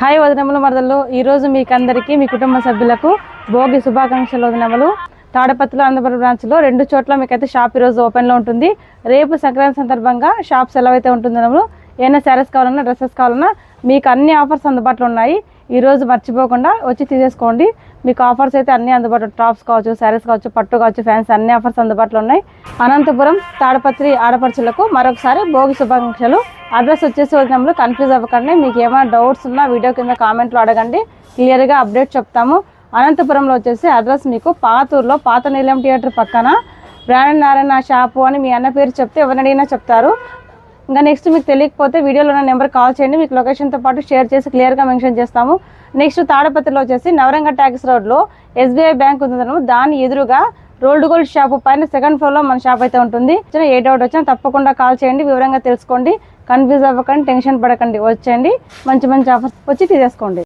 Hi వదినములు మరదలు. ఈరోజు మీకు అందరికీ మీ కుటుంబ సభ్యులకు భోగి శుభాకాంక్షలు వదినములు. తాడపత్రుల అందబడి బ్రాంచ్లో రెండు చోట్ల మీకైతే షాప్ ఈరోజు ఓపెన్లో ఉంటుంది. రేపు సంక్రాంతి సందర్భంగా షాప్ సెలవు అయితే ఉంటుంది వదినములు ఏమైనా శారీస్ కావాలన్నా డ్రెస్సెస్ కావాలన్నా మీకు అన్ని ఆఫర్స్ అందుబాటులో ఉన్నాయి. ఈరోజు మర్చిపోకుండా వచ్చి తీసేసుకోండి. మీకు ఆఫర్స్ అయితే అన్ని అందుబాటులో టాప్స్ కావచ్చు శారీస్ కావచ్చు పట్టు కావచ్చు ఫ్యాన్స్ అన్ని ఆఫర్స్ అందుబాటులో ఉన్నాయి. అనంతపురం తాడపత్రి ఆడపడుచులకు మరొకసారి భోగి శుభాకాంక్షలు. అడ్రస్ వచ్చేసి వదినములు కన్ఫ్యూజ్ అవ్వకండి. మీకు ఏమైనా డౌట్స్ ఉన్నా వీడియో కింద కామెంట్లో అడగండి. క్లియర్గా అప్డేట్ చెప్తాము. అనంతపురంలో వచ్చేసి అడ్రస్ మీకు పాతూరులో పాత నీలం థియేటర్ పక్కన. బ్రాండ్ నారాయణ షాపు అని మీ అన్న పేరు చెప్తే ఎవరిని అడిగినా చెప్తారు. ఇంకా నెక్స్ట్ మీకు తెలియకపోతే వీడియోలో ఉన్న నెంబర్ కాల్ చేయండి. మీకు లొకేషన్తో పాటు షేర్ చేసి క్లియర్గా మెన్షన్ చేస్తాము. నెక్స్ట్ తాడపత్రిలో వచ్చేసి నవరంగ ట్యాక్స్ రోడ్లో ఎస్బీఐ బ్యాంక్ ఉందను దాని ఎదురుగా రోల్డ్ గోల్డ్ షాప్ పైన సెకండ్ ఫ్లోర్లో మన షాప్ అయితే ఉంటుంది. ఏ డౌట్ వచ్చినా తప్పకుండా కాల్ చేయండి. వివరంగా తెలుసుకోండి. కన్ఫ్యూజ్ అవ్వకండి టెన్షన్ పడకండి. వచ్చేయండి. మంచి మంచి ఆఫర్స్ వచ్చి తీసేసుకోండి.